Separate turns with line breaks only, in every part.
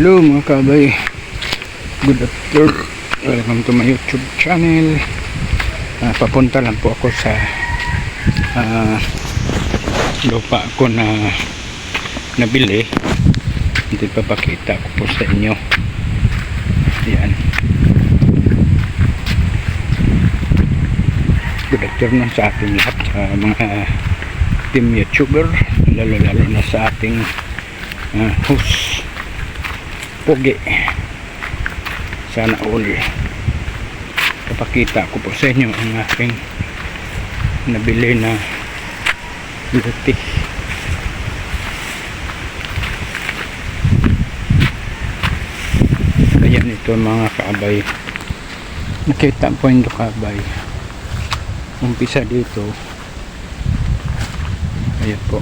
Hello mga kabay. Good afternoon. Welcome to my YouTube channel. Ah, Papunta lang po ako sa ah, Lupa ko na Nabili. Hindi papakita ko po sa inyo. Yan Good afternoon sa ating lahat Sa mga team YouTuber Lalo lalo na sa ating ah, host pogi sana all. Papakita ko po sa inyo ang aking nabili na luti ayan ito mga kaabay nakita po yung kaabay. Umpisa dito. Ayan po.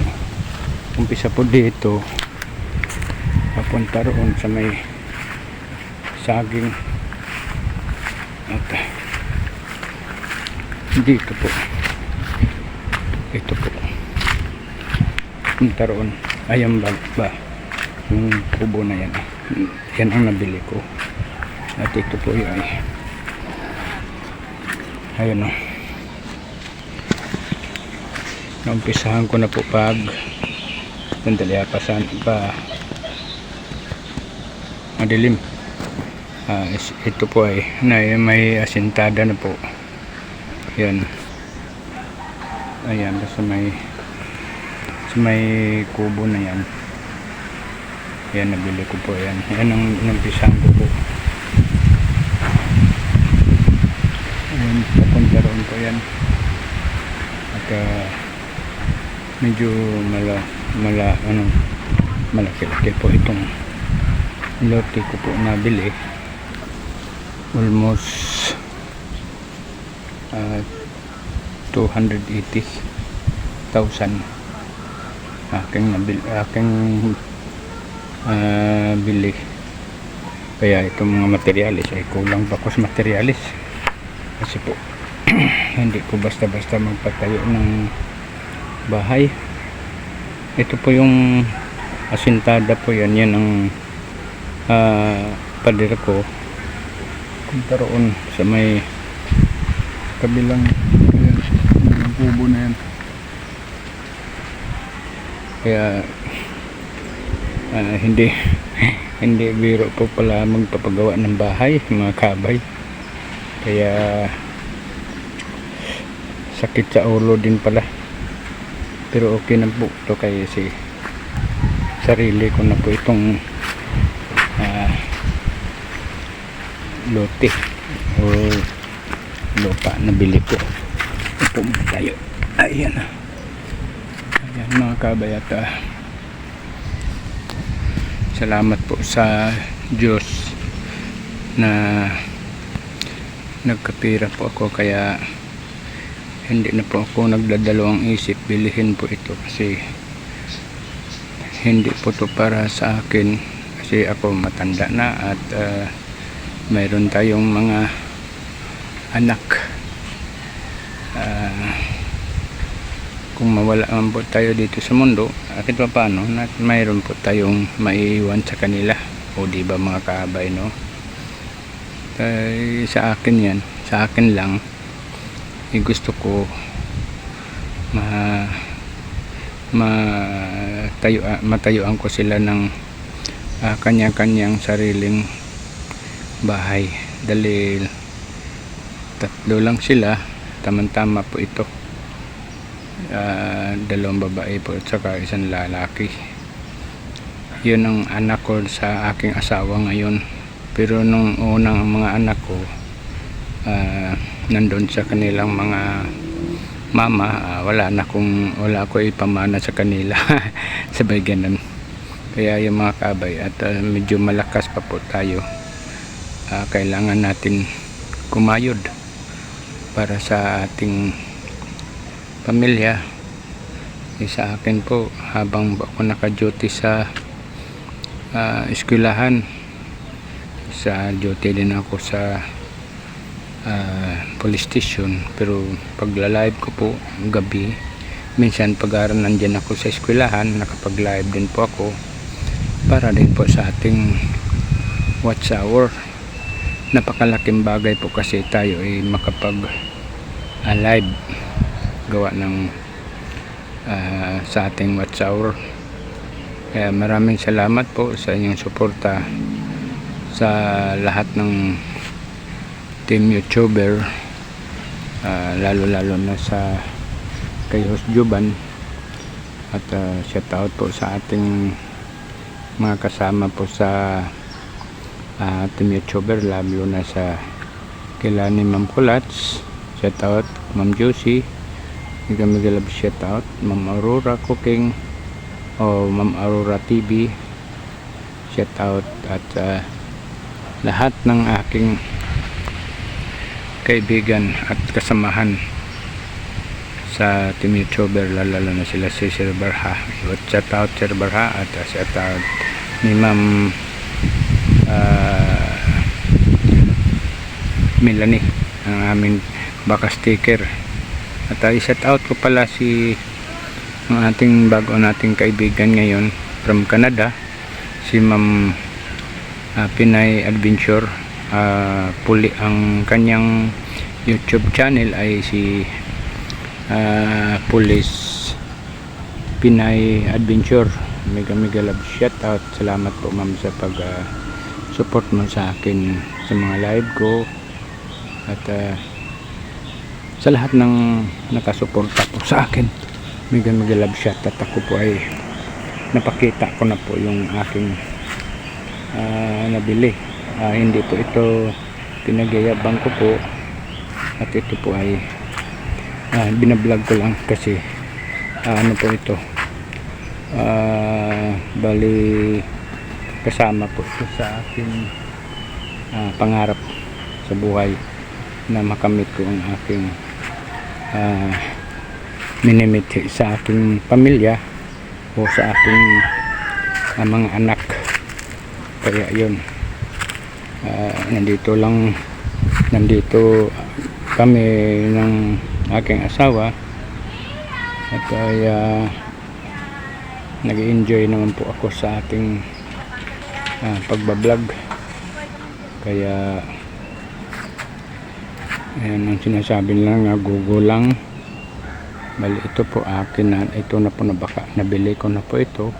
Umpisa po dito papunta roon sa may saging. At dito po. Ito po. Papunta roon. Ayan ba, ba? Yung kubo na yan. Yan ang nabili ko. At ito po yun ay ayun o naumpisahan ko na po pag sandali ha, pasan pa madilim. Is- ito po ay na, may asintada na po. Yan ayan sa may sa may kubo na yan. Yan nabili ko po yan yan ang inumpisahan ko po. Ayan papunta roon po yan at ah, medyo mala mala ano malaki-laki po itong lote ko po nabili. Almost uh, 280,000 aking nabili aking ah, bili. Kaya itong mga materialis ay kulang pa ko sa materialis. Kasi po hindi ko basta basta magpatayo ng bahay. Ito po yung asintada po yan. Yan ang ah pader ko. Punta roon sa may kabilang ayan, yung kubo na yan. Kaya ah, hindi hindi biro po pala magpapagawa ng bahay mga kabay. Kaya sakit sa ulo din pala. Pero okay na po ito kaya si sarili ko na po itong ah, lote. O lupa na bili ko ito muna tayo. Ayan. Ayan mga kabayata. Salamat po sa Diyos na nagkapira po ako. Kaya hindi na po ako nagdadalawang isip. Bilihin po ito kasi hindi po to para sa akin. Kasi ako matanda na at ah, mayroon tayong mga anak. Ah, kung mawala man po tayo dito sa mundo akit pa paano na mayroon po tayong maiiwan sa kanila. O di ba mga kaabay no? Ay, sa akin yan. Sa akin lang. Eh, gusto ko ma matayo matayuan ko sila ng ah, kanya-kanyang sariling bahay. Dahil tatlo lang sila. Tamang-tama po ito. Ah, dalawang babae po at saka isang lalaki. Yun ang anak ko sa aking asawa ngayon. Pero nung unang mga anak ko ah, nandun sa kanilang mga mama ah, wala na kung wala ko ipamana sa kanila. Sabay ganun. Kaya yung mga kabay at ah, medyo malakas pa po tayo ah, kailangan natin kumayod para sa ating pamilya. Eh, sa akin po habang ako naka-duty sa ah, eskwelahan sa duty din ako sa ah, police station. Pero pagla-live ko po gabi minsan pag aral nandyan ako sa eskwelahan nakapag live din po ako para din po sa ating watch hour napakalaking bagay po kasi tayo ay makapag ah, live gawa ng ah, sa ating watch hour. Kaya maraming salamat po sa inyong suporta sa lahat ng team youtuber ah, lalo lalo na sa kay Host Juban. At uh, shout out po sa ating mga kasama po sa uh, team youtuber lalo na sa kila ni Ma'am Kulats. Shout out Ma'am Josie. Mega Mega Love shout out. Ma'am Aurora Cooking. O Ma'am Aurora TV shout out at uh, lahat ng aking kaibigan at kasamahan sa team youtuber lalo na sila si Sir Barha. Shout out Sir Barha at shout out ni Ma'am uh, Melanie ang aming baka sticker. At uh, shout out ko pala si ang ating bago nating kaibigan ngayon from Canada si Ma'am uh, Pinay Adventure. Uh, puli ang kanyang YouTube channel ay si uh, Police Pinay Adventure. Mega mega love. Shout out. Salamat po ma'am sa pag uh, support mo sa akin sa mga live ko at uh, sa lahat ng nakasuporta po sa akin. Mega mega love shout at ako po ay napakita ko na po yung aking uh, nabili. Ah, hindi po ito pinagyayabang ko po. At ito po ay ah, binablog ko lang kasi ah, ano po ito? Ah, bali kasama po sa aking ah, pangarap sa buhay na makamit ko ang aking ah, minimit sa aking pamilya o sa aking ah, mga anak. Kaya yun Ah, nandito lang nandito kami ng aking asawa at kaya nag-enjoy naman po ako sa ating uh, pagbablog. Kaya ayan ang sinasabi lang nga google lang. Bali ito po akin na ito na po na baka nabili ko na po ito.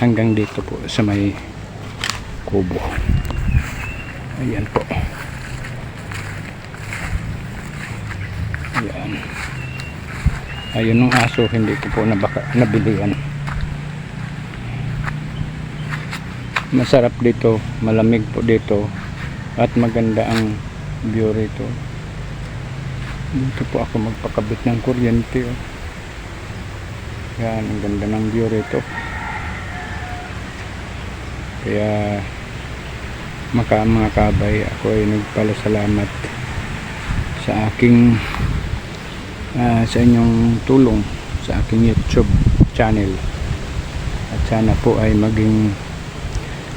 Hanggang dito po sa may kubo. Ayan po. Ayan. Ayun ng aso hindi ko po nabaka, nabilihan masarap dito malamig po dito at maganda ang view rito. Dito po ako magpakabit ng kuryente oh. yan ang ganda ng view rito. Kaya maka mga kabay ako ay nagpalasalamat sa aking ah, sa inyong tulong sa aking youtube channel. At sana po ay maging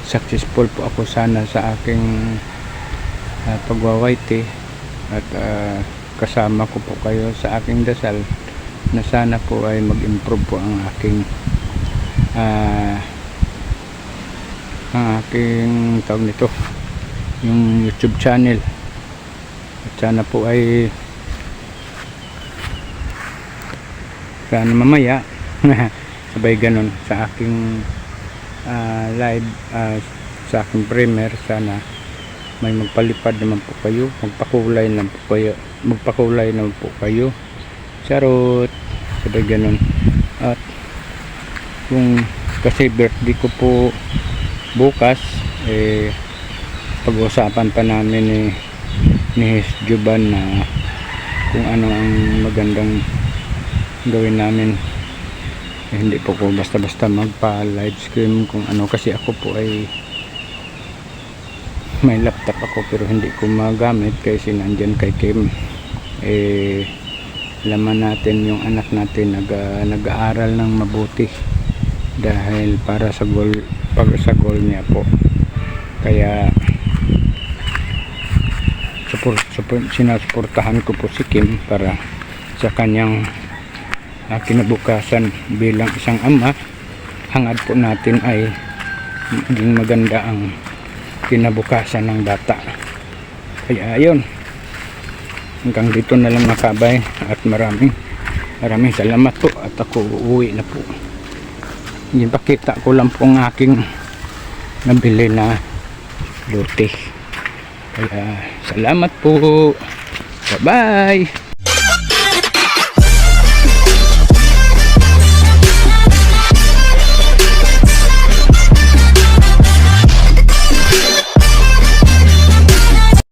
successful po ako sana sa aking uh, pagwawaiti at ah, kasama ko po kayo sa aking dasal na sana po ay mag-improve po ang aking ah ang aking tawag nito yung youtube channel. At sana po ay sana mamaya sabay ganun sa aking ah, live ah, sa aking premiere sana may magpalipad naman po kayo magpakulay naman po kayo magpakulay naman po kayo. Charot! Sabay ganun. At kung kasi birthday ko po bukas eh pag-usapan pa namin ni ni Juban na kung ano ang magandang gawin namin eh, hindi po ko basta-basta magpa live stream kung ano. Kasi ako po ay may laptop ako pero hindi ko magamit kasi nandyan kay Kim. Eh laman natin yung anak natin. Nag, ah, nag-aaral ng mabuti dahil para sa goal pag sa goal niya po. Kaya support, support, sinasuportahan ko po si Kim para sa kanyang uh, kinabukasan bilang isang ama hangad po natin ay maging maganda ang kinabukasan ng bata. Kaya ayun. Hanggang dito na lang nakabay. At maraming maraming salamat po. At ako uuwi na po. Yun pakita ko lang po ang aking nabili na lote. Kaya salamat po. Bye bye